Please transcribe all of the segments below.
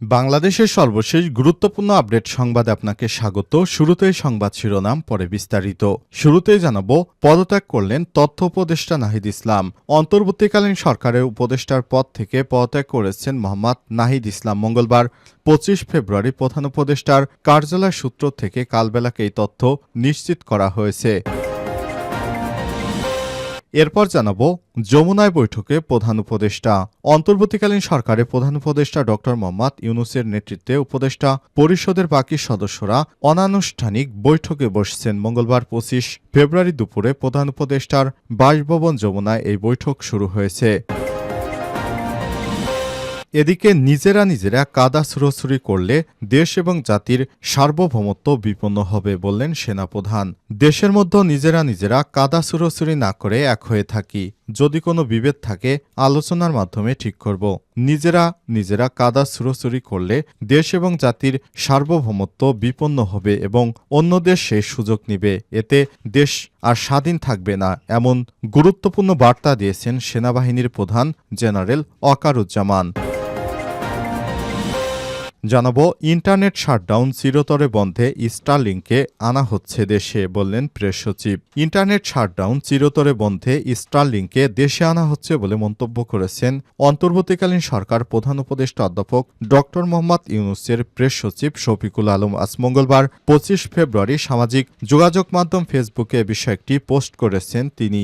বাংলাদেশের সর্বশেষ গুরুত্বপূর্ণ আপডেট সংবাদে আপনাকে স্বাগত। শুরুতেই সংবাদ শিরোনাম, পরে বিস্তারিত। শুরুতেই জানাব, পদত্যাগ করলেন তথ্য উপদেষ্টা নাহিদ ইসলাম। অন্তর্বর্তীকালীন সরকারের উপদেষ্টার পদ থেকে পদত্যাগ করেছেন মোহাম্মদ নাহিদ ইসলাম মঙ্গলবার, পঁচিশ ফেব্রুয়ারি প্রধান উপদেষ্টার কার্যালয় সূত্র থেকে কালবেলাকে এই তথ্য নিশ্চিত করা হয়েছে। এরপর জানাব যমুনায় বৈঠকে প্রধান উপদেষ্টা। অন্তর্বর্তীকালীন সরকারে প্রধান উপদেষ্টা ড মোহাম্মদ ইউনুসের নেতৃত্বে উপদেষ্টা পরিষদের বাকি সদস্যরা অনানুষ্ঠানিক বৈঠকে বসছেন। মঙ্গলবার পঁচিশ ফেব্রুয়ারি দুপুরে প্রধান উপদেষ্টার বাসভবন যমুনায় এই বৈঠক শুরু হয়েছে। এদিকে নিজেরা নিজেরা কাদা ছুড়োছুড়ি করলে দেশ এবং জাতির সার্বভৌমত্ব বিপন্ন হবে বললেন সেনাপ্রধান। দেশের মধ্যে নিজেরা নিজেরা কাদা ছুড়োছুড়ি না করে এক হয়ে থাকি। যদি কোনো বিভেদ থাকে, আলোচনার মাধ্যমে ঠিক করব। নিজেরা নিজেরা কাদা ছুড়োছুড়ি করলে দেশ এবং জাতির সার্বভৌমত্ব বিপন্ন হবে এবং অন্য দেশ সেই সুযোগ নিবে। এতে দেশ আর স্বাধীন থাকবে না, এমন গুরুত্বপূর্ণ বার্তা দিয়েছেন সেনাবাহিনীর প্রধান জেনারেল অকারুজ্জামান। জানাব, ইন্টারনেট শাটডাউন চিরতরে বন্ধে স্টারলিংকে আনা হচ্ছে দেশে, বললেন প্রেস সচিব। ইন্টারনেট শাটডাউন চিরতরে বন্ধে স্টারলিংকে দেশে আনা হচ্ছে বলে মন্তব্য করেছেন অন্তর্বর্তীকালীন সরকার প্রধান উপদেষ্টা অধ্যাপক ড মোহাম্মদ ইউনুসের প্রেস সচিব শফিকুল আলম আজ মঙ্গলবার পঁচিশ ফেব্রুয়ারি সামাজিক যোগাযোগ মাধ্যম ফেসবুকে বিষয়টি পোস্ট করেছেন তিনি।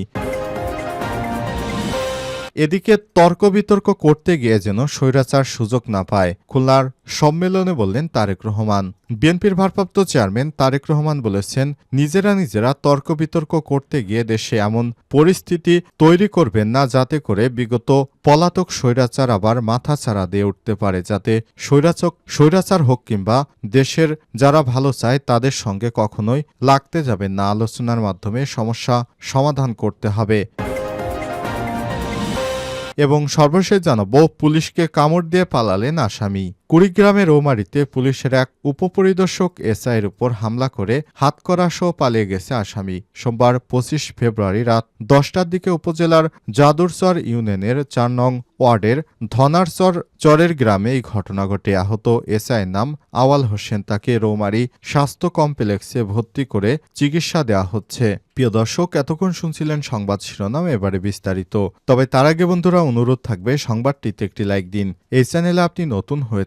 এদিকে তর্ক বিতর্ক করতে গিয়ে যেন স্বৈরাচার সুযোগ না পায়, খুলনার সম্মেলনে বললেন তারেক রহমান। বিএনপির ভারপ্রাপ্ত চেয়ারম্যান তারেক রহমান বলেছেন, নিজেরা নিজেরা তর্ক বিতর্ক করতে গিয়ে দেশে এমন পরিস্থিতি তৈরি করবেন না যাতে করে বিগত পলাতক স্বৈরাচার আবার মাথা ছাড়া দিয়ে উঠতে পারে, যাতে স্বৈরাচক স্বৈরাচার হোক কিংবা দেশের যারা ভালো চায় তাদের সঙ্গে কখনোই লাগতে যাবেন না। আলোচনার মাধ্যমে সমস্যা সমাধান করতে হবে। এবং সর্বশেষ জানাব পুলিশকে কামড় দিয়ে পালালেন আসামি। কুড়িগ্রামের রৌমারিতে পুলিশের এক উপপরিদর্শক এসআইয়ের উপর হামলা করে হাতকড়া সহ পালিয়ে গেছে আসামি। সোমবার পঁচিশ ফেব্রুয়ারি রাত দশটার দিকে উপজেলার জাদুরচর ইউনিয়নের চার নং ওয়ার্ডের ধনারচর চরের গ্রামে এই ঘটনা ঘটে। আহত এসআইয়ের নাম আওয়াল হোসেন। তাকে রৌমারি স্বাস্থ্য কমপ্লেক্সে ভর্তি করে চিকিৎসা দেওয়া হচ্ছে। প্রিয় দর্শক, এতক্ষণ শুনছিলেন সংবাদ শিরোনাম, এবারে বিস্তারিত। তবে তার আগে বন্ধুরা, অনুরোধ থাকবে, সংবাদটিতে একটি লাইক দিন। এই চ্যানেলে আপনি নতুন হয়ে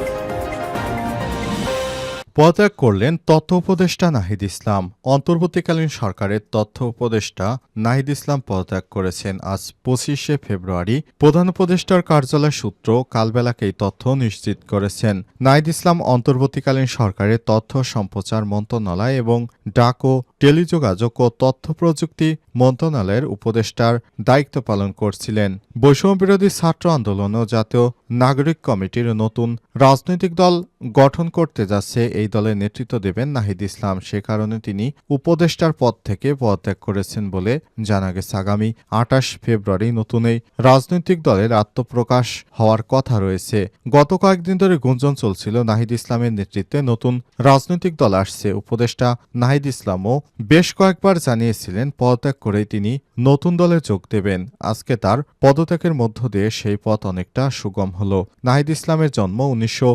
পদত্যাগ করলেন তথ্য উপদেষ্টা নাহিদ ইসলাম। অন্তর্বর্তীকালীন সরকারের তথ্য উপদেষ্টা নাহিদ ইসলাম পদত্যাগ করেছেন। আজ পঁচিশে ফেব্রুয়ারি প্রধান উপদেষ্টার কার্যালয় সূত্র কালবেলাকে এই তথ্য নিশ্চিত করেছেন। নাহিদ ইসলাম অন্তর্বর্তীকালীন সরকারের তথ্য সম্প্রচার মন্ত্রণালয় এবং ডাক ও টেলিযোগাযোগ ও তথ্য প্রযুক্তি মন্ত্রণালয়ের উপদেষ্টার দায়িত্ব পালন করছিলেন। বৈষম্যবিরোধী ছাত্র আন্দোলন ও জাতীয় নাগরিক কমিটির নতুন রাজনৈতিক দল গঠন করতে যাচ্ছে, এই দলের নেতৃত্ব দেবেন নাহিদ ইসলাম। সে কারণে তিনি উপদেষ্টার পদ থেকে পদত্যাগ করেছেন বলে জানা গেছে। আগামী আটাশ ফেব্রুয়ারি নতুন এই রাজনৈতিক দলের আত্মপ্রকাশ হওয়ার কথা রয়েছে। গত কয়েকদিন ধরে গুঞ্জন চলছিল নাহিদ ইসলামের নেতৃত্বে নতুন রাজনৈতিক দল আসছে। উপদেষ্টা নাহিদ ইসলামও বেশ কয়েকবার জানিয়েছিলেন, পদত্যাগ করেই তিনি নতুন দলে যোগ দেবেন। আজকে তার পদত্যাগের মধ্য দিয়ে সেই পথ অনেকটা সুগম হল। নাহিদ ইসলামের জন্ম উনিশশো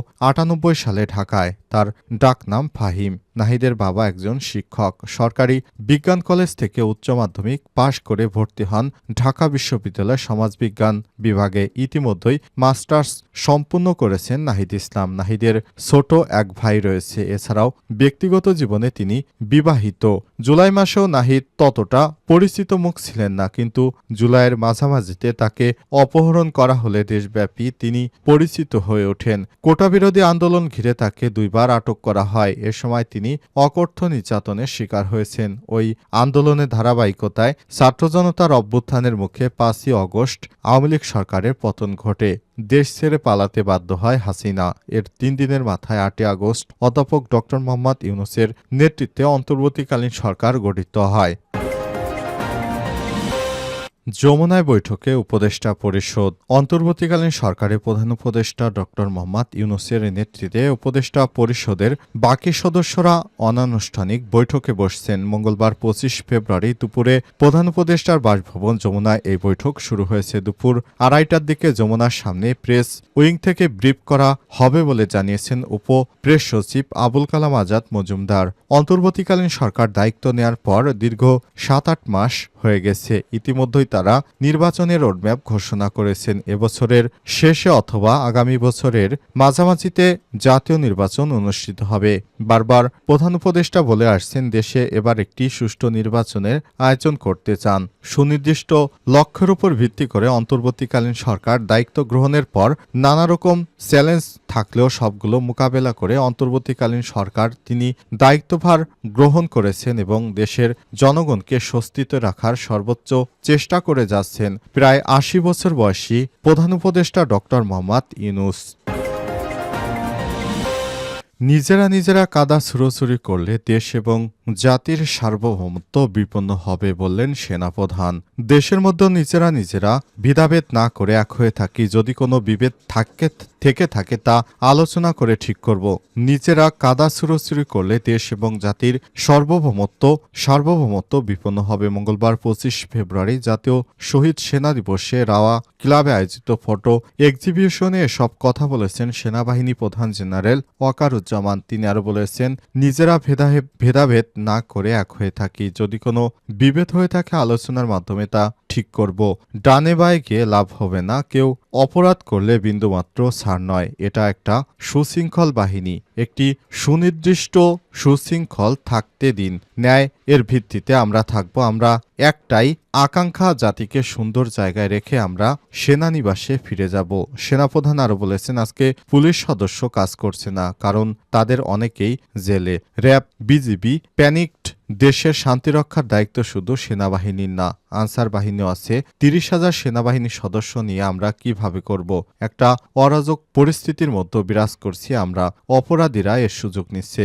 সালে ঢাকায়। তার ডাকনাম ফাহিম। নাহিদের বাবা একজন শিক্ষক। সরকারি বিজ্ঞান কলেজ থেকে উচ্চ মাধ্যমিক পাশ করে ভর্তি হন ঢাকা বিশ্ববিদ্যালয় সমাজবিজ্ঞান বিভাগে। ইতিমধ্যেই মাস্টার্স সম্পূর্ণ করেছেন নাহিদ ইসলাম। নাহিদের ছোট এক ভাই রয়েছে। এছাড়াও ব্যক্তিগত জীবনে তিনি বিবাহিত। জুলাই মাসেও নাহিদ ততটা পরিচিত মুখ ছিলেন না, কিন্তু জুলাইয়ের মাঝামাঝিতে তাকে অপহরণ করা হলে দেশব্যাপী তিনি পরিচিত হয়ে ওঠেন। কোটাবিরোধী আন্দোলন ঘিরে তাকে দুইবার আটক করা হয়। এ সময় তিনি অকথ্য নির্যাতনের শিকার হয়েছেন। ওই আন্দোলনের ধারাবাহিকতায় ছাত্র জনতার অভ্যুত্থানের মুখে পাঁচই অগস্ট আওয়ামী লীগ সরকারের পতন ঘটে। দেশ ছেড়ে পালাতে বাধ্য হয় হাসিনা। এর তিন দিনের মাথায় আটই আগস্ট অধ্যাপক ড মোহাম্মদ ইউনুসের নেতৃত্বে অন্তর্বর্তীকালীন সরকার গঠিত হয়। যমুনায় বৈঠকে উপদেষ্টা পরিষদ, অন্তর্বর্তীকালীন সরকারের প্রধান উপদেষ্টা ড মোহাম্মদ ইউনুসের নেতৃত্বে উপদেষ্টা পরিষদের বাকি সদস্যরা অনানুষ্ঠানিক বৈঠকে বসছেন। মঙ্গলবার পঁচিশ ফেব্রুয়ারি দুপুরে প্রধান উপদেষ্টার বাসভবন যমুনায় এই বৈঠক শুরু হয়েছে। দুপুর আড়াইটার দিকে যমুনার সামনে প্রেস উইং থেকে ব্রিফ করা হবে বলে জানিয়েছেন উপ প্রেস সচিব আবুল কালাম আজাদ মজুমদার। অন্তর্বর্তীকালীন সরকার দায়িত্ব নেয়ার পর দীর্ঘ সাত আট মাস হয়ে গেছে। ইতিমধ্যেই তারা নির্বাচনের রোডম্যাপ ঘোষণা করেছেন এবছরের শেষে অথবা আগামী বছরের মাঝামাঝিতে জাতীয় নির্বাচন অনুষ্ঠিত হবে। বারবার প্রধান উপদেষ্টা বলে আসছেন, দেশে এবার একটি সুষ্ঠু নির্বাচনের আয়োজন করতে চান। সুনির্দিষ্ট লক্ষ্যের উপর ভিত্তি করে অন্তর্বর্তীকালীন সরকার দায়িত্ব গ্রহণের পর নানা রকম চ্যালেঞ্জ থাকলেও সবগুলো মোকাবেলা করে অন্তর্বর্তীকালীন সরকার তিনি দায়িত্বভার গ্রহণ করেছেন এবং দেশের জনগণকে স্বস্তিতে রাখার সর্বোচ্চ চেষ্টা করে যাচ্ছেন প্রায় আশি বছর বয়সী প্রধান উপদেষ্টা ডক্টর মোহাম্মদ ইউনুস। নিজেরা নিজেরা কাদা ছুড়োছুড়ি করলে দেশ এবং জাতির সার্বভৌমত্ব বিপন্ন হবে বললেন সেনাপ্রধান। দেশের মধ্যে নিজেরা নিজেরা ভেদাভেদ না করে এক হয়ে থাকি, যদি কোনো বিভেদ থাকে, থেকে থাকে তা আলোচনা করে ঠিক করব। নিজেরা কাদা ছুড়োছুড়ি করলে দেশ এবং জাতির সার্বভৌমত্ব সার্বভৌমত্ব বিপন্ন হবে। মঙ্গলবার পঁচিশ ফেব্রুয়ারি জাতীয় শহীদ সেনা দিবসে রাওয়া ক্লাবে আয়োজিত ফটো এক্সিবিশনে সব কথা বলেছেন সেনাবাহিনী প্রধান জেনারেল ওয়াকারুজ্জামান তিনি আরও বলেছেন, নিজেরা ভেদাভেদ ভেদাভেদ না করে এক হয়ে থাকি। যদি কোনো বিভেদ হয়ে থাকে আলোচনার মাধ্যমে তা ঠিক করব। ডানে বায়ে গিয়ে লাভ হবে না। কেউ অপরাধ করলে বিন্দুমাত্র ছাড় নয়। এটা একটা সুশৃঙ্খল বাহিনী। একটি সুনির্দিষ্ট সুশৃঙ্খল থাকতে দিন। ন্যায় এর ভিত্তিতে আমরা থাকব। আমরা একটাই আকাঙ্ক্ষা জাতিকে সুন্দর জায়গায় রেখে আমরা সেনানিবাসে ফিরে যাব। সেনাপ্রধান আরও বলেছেন, আজকে পুলিশ সদস্য কাজ করছে না, কারণ তাদের অনেকেই জেলে। র্যাব, বিজিবি, প্যানিকড, দেশের শান্তিরক্ষার দায়িত্ব শুধু সেনাবাহিনীর না। আনসার বাহিনীও আছে। তিরিশ হাজার সেনাবাহিনী সদস্য নিয়ে আমরা কীভাবে করব? একটা অরাজক পরিস্থিতির মধ্যে বিরাজ করছি আমরা। অপরাধীরা এর সুযোগ নিচ্ছে।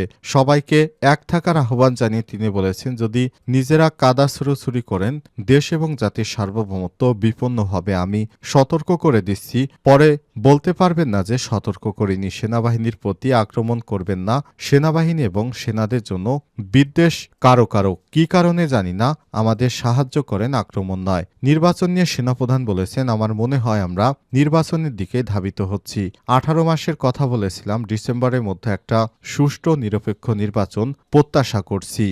সবাইকে এক থাকার আহ্বান জানিয়ে তিনি বলেছেন, যদি নিজেরা কাদা ছুড়োছুরি করেন, দেশ এবং জাতির সার্বভৌমত্ব বিপন্ন হবে। আমি সতর্ক করে দিচ্ছি। পরে বলতে পারবেন না যে সতর্ক করিনি। সেনাবাহিনীর প্রতি আক্রমণ করবেন না। সেনাবাহিনী এবং সেনাদের জন্য বিদ্বেষ কারও কারও। কি কারণে জানি না। আমাদের সাহায্য করেন, আক্রমণ নয়। নির্বাচন নিয়ে সেনাপ্রধান বলেছেন, আমার মনে হয় আমরা নির্বাচনের দিকে ধাবিত হচ্ছি। আঠারো মাসের কথা বলেছিলাম। ডিসেম্বরের মধ্যে একটা সুষ্ঠু নিরপেক্ষ নির্বাচন প্রত্যাশা করছি।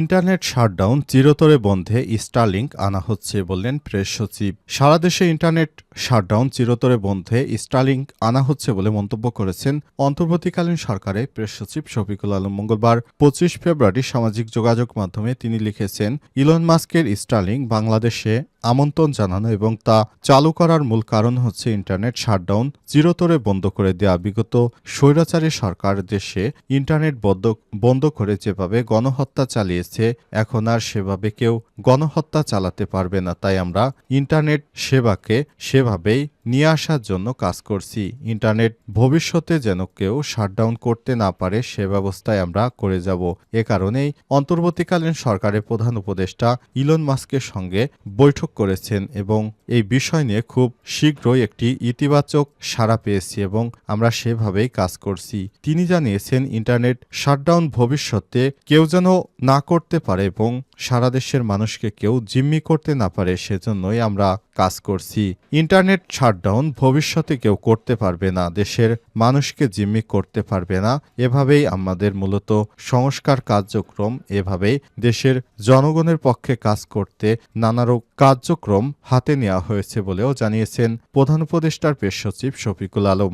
ইন্টারনেট শাটডাউন চিরতরে বন্ধে স্টারলিংক আনা হচ্ছে বললেন প্রেস সচিব। সারা দেশে ইন্টারনেট শাটডাউন চিরতরে বন্ধে স্টারলিংক আনা হচ্ছে বলে মন্তব্য করেছেন অন্তর্বর্তীকালীন সরকারের প্রেস সচিব শফিকুল আলম মঙ্গলবার। পঁচিশ ফেব্রুয়ারি সামাজিক যোগাযোগ মাধ্যমে তিনি লিখেছেন, ইলন মাস্কের স্টারলিংক বাংলাদেশে আমন্ত্রণ জানানো এবং তা চালু করার মূল কারণ হচ্ছে ইন্টারনেট শাটডাউন চিরতরে বন্ধ করে দেয়া বিগত স্বৈরাচারী সরকার দেশে ইন্টারনেট বন্ধ বন্ধ করে যেভাবে গণহত্যা চালিয়েছে, এখন আর সেভাবে কেউ গণহত্যা চালাতে পারবে না। তাই আমরা ইন্টারনেট সেবাকে সেভাবেই নিয়ে আসার জন্য কাজ করছি। ইন্টারনেট ভবিষ্যতে যেন কেউ শাটডাউন করতে না পারে, সে ব্যবস্থায় আমরা করে যাব। এ কারণেই অন্তর্বর্তীকালীন সরকারের প্রধান উপদেষ্টা ইলন মাস্কের সঙ্গে বৈঠক করেছেন এবং এই বিষয় নিয়ে খুব শীঘ্রই একটি ইতিবাচক সাড়া পেয়েছি এবং আমরা সেভাবেই কাজ করছি। তিনি জানিয়েছেন, ইন্টারনেট শাটডাউন ভবিষ্যতে কেউ যেন না করতে পারে এবং সারা দেশের মানুষকে কেউ জিম্মি করতে না পারে, সেজন্যই আমরা কাজ করছি। ইন্টারনেট শাটডাউন ভবিষ্যতে কেউ করতে পারবে না, দেশের মানুষকে জিম্মি করতে পারবে না। এভাবেই আমাদের মূলত সংস্কার কার্যক্রম, এভাবেই দেশের জনগণের পক্ষে কাজ করতে নানারূপ কার্যক্রম হাতে নেওয়া হয়েছে বলেও জানিয়েছেন প্রধান উপদেষ্টার পেশ সচিব শফিকুল আলম।